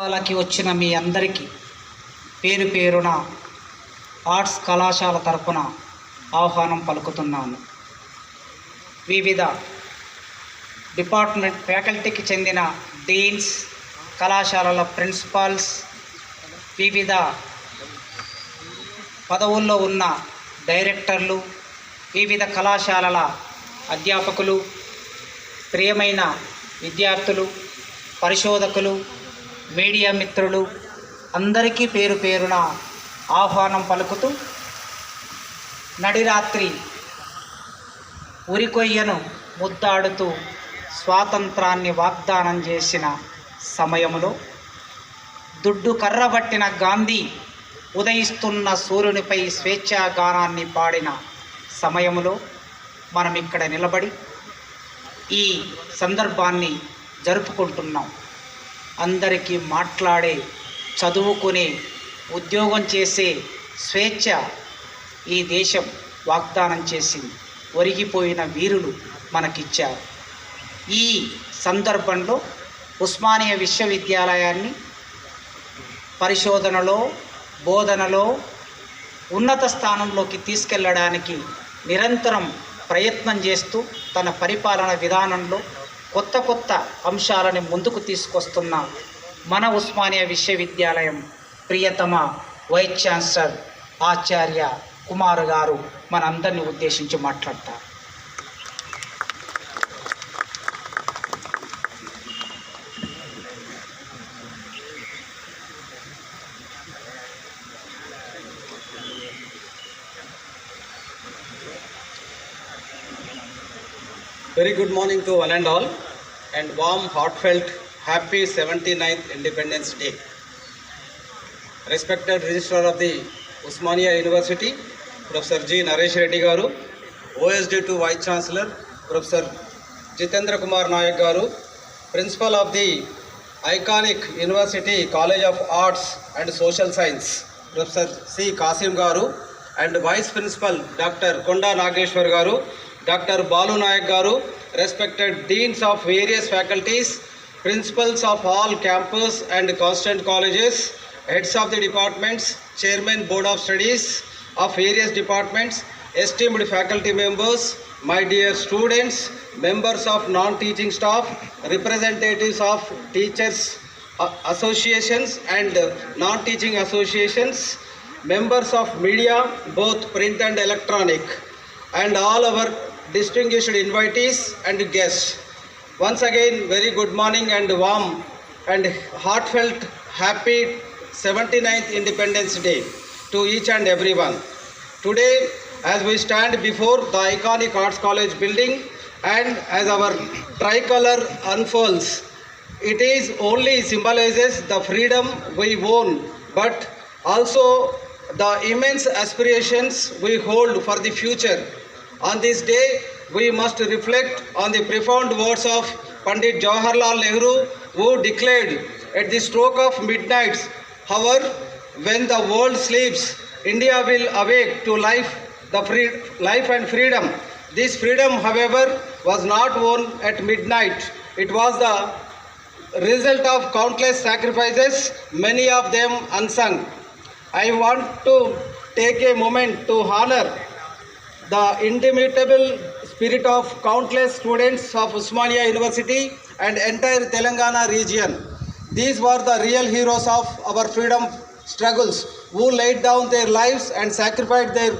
వాళ్ళకి వచ్చిన మీ అందరికీ పేరు పేరున ఆర్ట్స్ కళాశాల తరపున ఆహ్వానం పలుకుతున్నాను. వివిధ డిపార్ట్మెంట్ ఫ్యాకల్టీకి చెందిన డీన్స్ కళాశాలల ప్రిన్సిపాల్స్ వివిధ పదవుల్లో ఉన్న డైరెక్టర్లు వివిధ కళాశాలల అధ్యాపకులు ప్రియమైన విద్యార్థులు పరిశోధకులు మీడియా మిత్రులు అందరికీ పేరు పేరున ఆహ్వానం పలుకుతూ నడిరాత్రి ఉరికొయ్యను ముద్దాడుతూ స్వాతంత్రాన్ని వాగ్దానం చేసిన సమయంలో దుడ్డు కర్రబట్టిన గాంధీ ఉదయిస్తున్న సూర్యునిపై స్వేచ్ఛాగానాన్ని పాడిన సమయంలో మనం ఇక్కడ నిలబడి ఈ సందర్భాన్ని జరుపుకుంటున్నాం. అందరికీ మాట్లాడే చదువుకునే ఉద్యోగం చేసే స్వేచ్ఛ ఈ దేశం వాగ్దానం చేసింది. ఒరిగిపోయిన వీరులు మనకిచ్చారు. ఈ సందర్భంలో ఉస్మానియా విశ్వవిద్యాలయాన్ని పరిశోధనలో బోధనలో ఉన్నత స్థానంలోకి తీసుకెళ్ళడానికి నిరంతరం ప్రయత్నం చేస్తూ తన పరిపాలన విధానంలో కొత్త కొత్త అంశాలను ముందుకు తీసుకొస్తున్న మన ఉస్మానియా విశ్వవిద్యాలయం ప్రియతమ వైస్ ఛాన్సలర్ ఆచార్య కుమార్ గారు మనందరినీ ఉద్దేశించి మాట్లాడతారు. Very good morning to one and all, and warm, heartfelt, happy 79th Independence Day. Respected Registrar of the Usmania University, Professor G. Naresh Reddy Garu, OSD to Vice Chancellor, Professor Jitendra Kumar Nayak Garu, Principal of the iconic University College of Arts and Social Science, Professor C. Kasim Garu, and Vice Principal Dr. Konda Nageshwar Garu, Dr. Balu Nayak Garu, respected deans of various faculties, principals of all campus and constant colleges, heads of the departments, chairman board of studies of various departments, esteemed faculty members, my dear students, members of non-teaching staff, representatives of teachers uh, associations and non-teaching associations, members of media, both print and electronic, and all our distinguished invitees and guests. Once again, very good morning and warm and heartfelt happy 79th Independence Day to each and everyone. Today, as we stand before the iconic Arts College building and as our tricolor unfolds, it is only symbolizes the freedom we own, but also the immense aspirations we hold for the future. On this day, we must reflect on the profound words of Pandit Jawaharlal Nehru, who declared at the stroke of midnight, however, when the world sleeps, India will awake to life, the free, life and freedom. This freedom, however, was not won at midnight. It was the result of countless sacrifices, many of them unsung. I want to take a moment to honor the indomitable spirit of countless students of Usmania University and entire Telangana region. These were the real heroes of our freedom struggles who laid down their lives and sacrificed their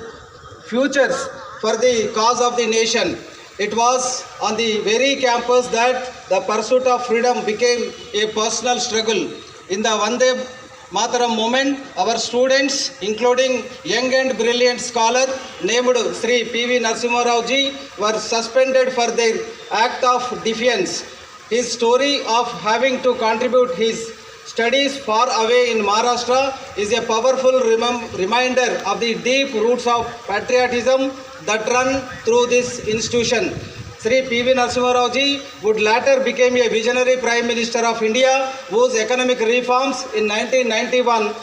futures for the cause of the nation. It was on the very campus that the pursuit of freedom became a personal struggle. In the Vande Mataram movement, our students, including young and brilliant scholar named Sri P.V. Narasimha Rao ji, were suspended for their act of defiance. His story of having to contribute his studies far away in Maharashtra is a powerful reminder of the deep roots of patriotism that run through this institution. Sri P.V. Narasimha Rao would later become a visionary Prime Minister of India whose economic reforms in 1991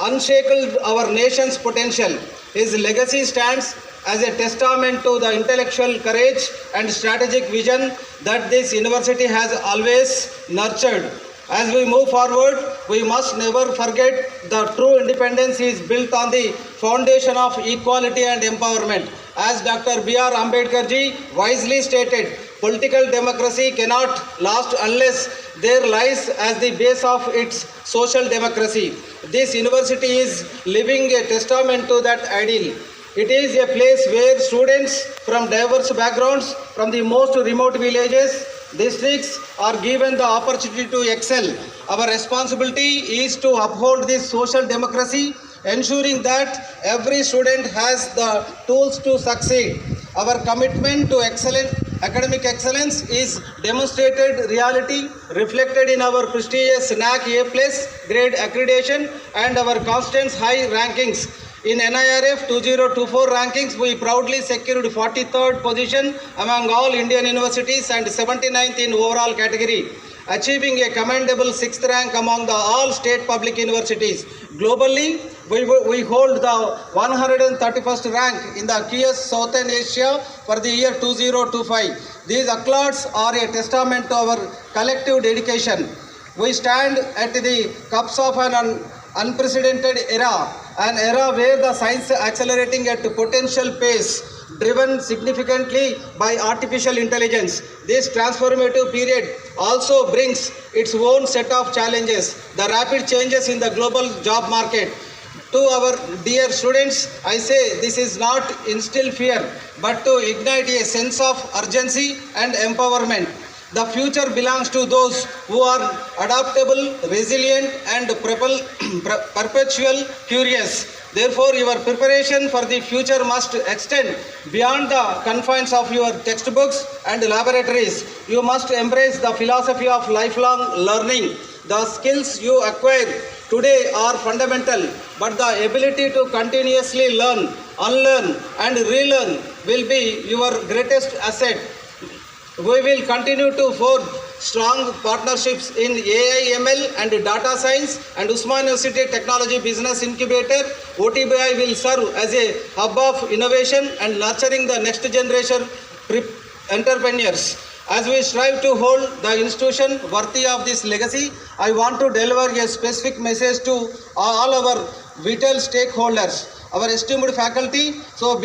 unshackled our nation's potential. His legacy stands as a testament to the intellectual courage and strategic vision that this university has always nurtured. As we move forward, we must never forget the true independence is built on the foundation of equality and empowerment. As Dr. B.R. Ambedkar ji wisely stated, political democracy cannot last unless there lies as the base of its social democracy. This university is living a testament to that ideal. It is a place where students from diverse backgrounds, from the most remote villages, districts are given the opportunity to excel. Our responsibility is to uphold this social democracy, ensuring that every student has the tools to succeed. Our commitment to excellent academic excellence is demonstrated reality reflected in our prestigious NAC A plus grade accreditation and our constant high rankings. In NIRF 2024 rankings, we proudly secured 43rd position among all Indian universities and 79th in overall category, achieving a commendable sixth rank among the all state public universities. Globally, we, we hold the 131st rank in the QS Southern Asia for the year 2025. These accolades are a testament to our collective dedication. We stand at the cups of an un- unprecedented era, an era where the science accelerating at a potential pace, driven significantly by artificial intelligence. This transformative period also brings its own set of challenges, the rapid changes in the global job market. To our dear students, I say this is not instill fear, but to ignite a sense of urgency and empowerment. The future belongs to those who are adaptable, resilient, and perpetual curious. Therefore, your preparation for the future must extend beyond the confines of your textbooks and laboratories. You must embrace the philosophy of lifelong learning. The skills you acquire today are fundamental, but the ability to continuously learn, unlearn, and relearn will be your greatest asset. We will continue to forge strong partnerships in AI, ML, and data science, and Usman University Technology Business Incubator. OTBI will serve as a hub of innovation and nurturing the next generation entrepreneurs. As we strive to hold the institution worthy of this legacy, I want to deliver a specific message to all our vital stakeholders, our esteemed faculty. So,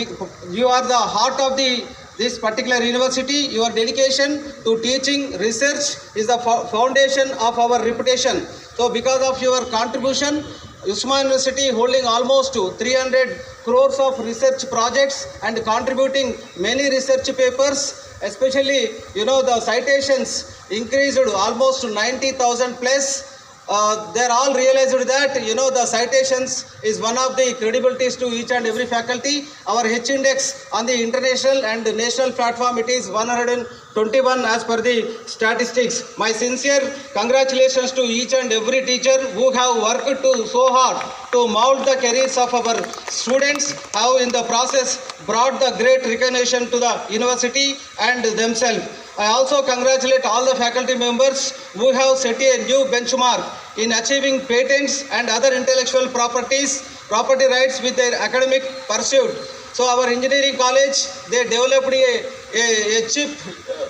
you are the heart of the this particular university, your dedication to teaching, research is the foundation of our reputation. So, because of your contribution, Usman University holding almost 300 crores of research projects and contributing many research papers, especially you know the citations increased almost to 90,000 plus. Uh, they're all realized that you know the citations is one of the credibilities to each and every faculty. Our H index on the international and national platform it is 121 as per the statistics. My sincere congratulations to each and every teacher who have worked to so hard to mold the careers of our students. Have in the process brought the great recognition to the university and themselves. I also congratulate all the faculty members who have set a new benchmark in achieving patents and other intellectual properties, property rights with their academic pursuit. So our engineering college, they developed a, a, a chip, ch-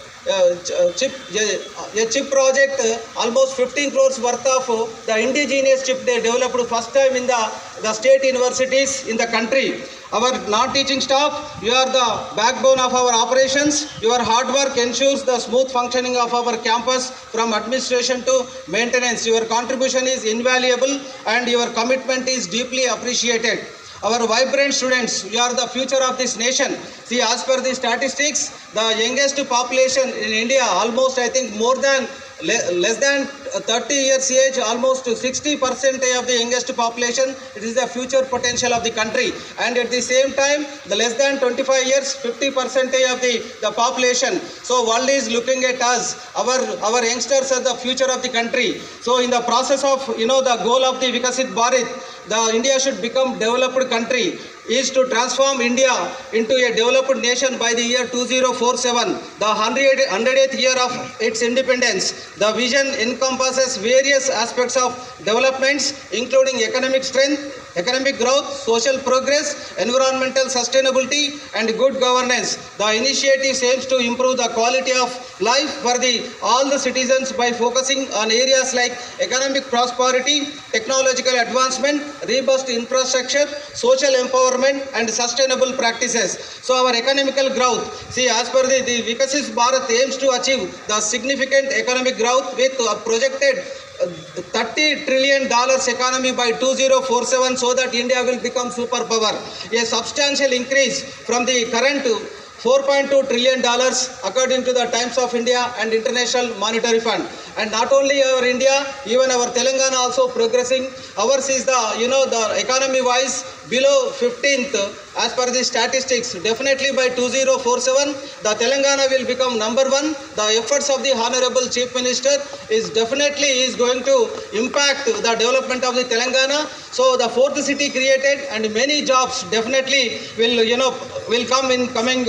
chip, a, a chip project, uh, almost 15 crores worth of uh, the indigenous chip they developed first time in the, the state universities in the country. Our non-teaching staff, you are the backbone of our operations. Your hard work ensures the smooth functioning of our campus from administration to maintenance. Your contribution is invaluable and your commitment is deeply appreciated. Our vibrant students, We are the future of this nation. See, as per the statistics, the youngest population in India, almost I think more than le- less than 30 years age, almost 60 percent of the youngest population. It is the future potential of the country. And at the same time, the less than 25 years, 50 percent of the, the population. So world is looking at us. Our our youngsters are the future of the country. So in the process of you know the goal of the Vikasit Bharat, the India should become developed country is to transform India into a developed nation by the year 2047, the 100th year of its independence. The vision encompasses various aspects of developments, including economic strength, economic growth, social progress, environmental sustainability, and good governance. The initiative aims to improve the quality of life for the all the citizens by focusing on areas like economic prosperity, technological advancement, robust infrastructure, social empowerment, and sustainable practices. So our economical growth, see as per the, the Vikasis Bharat aims to achieve the significant economic growth with a projected 30 trillion dollars economy by 2047 so that India will become superpower. A substantial increase from the current 4.2 trillion dollars according to the Times of India and International Monetary Fund. And not only our India, even our Telangana also progressing. Ours is the, you know, the economy wise below 15th as per the statistics. Definitely by 2047, the Telangana will become number one. The efforts of the Honorable Chief Minister is definitely is going to impact the development of the Telangana. So the fourth city created and many jobs definitely will, you know, will come in coming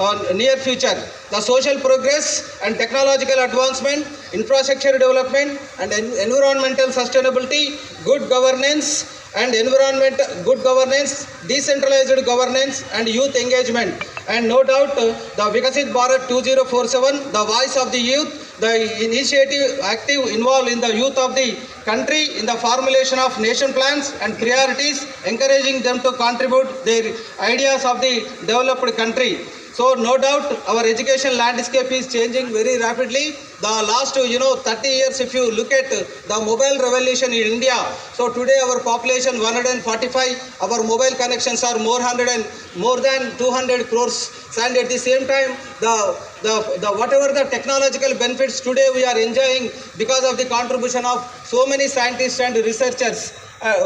uh, near future. The social progress and technological advancement, infrastructure development and en- environmental sustainability, good governance and environment, good governance, decentralized governance and youth engagement. And no doubt, uh, the Vikasit Bharat 2047, the voice of the youth, the initiative active involved in the youth of the country in the formulation of nation plans and priorities, encouraging them to contribute their ideas of the developed country. So no doubt our education landscape is changing very rapidly. The last you know 30 years if you look at the mobile revolution in India. So today our population 145, our mobile connections are more hundred and more than 200 crores. And at the same time the the, the whatever the technological benefits today we are enjoying because of the contribution of so many scientists and researchers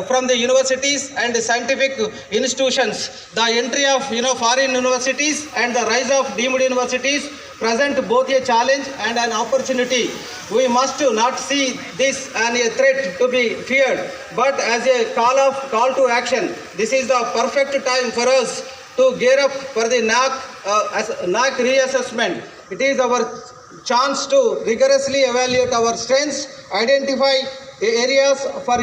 from the universities and scientific institutions. The entry of you know foreign universities and the rise of deemed universities present both a challenge and an opportunity. We must not see this as a threat to be feared, but as a call of call to action. This is the perfect time for us to gear up for the NAC, uh, as, NAC reassessment. It is our chance to rigorously evaluate our strengths, identify areas for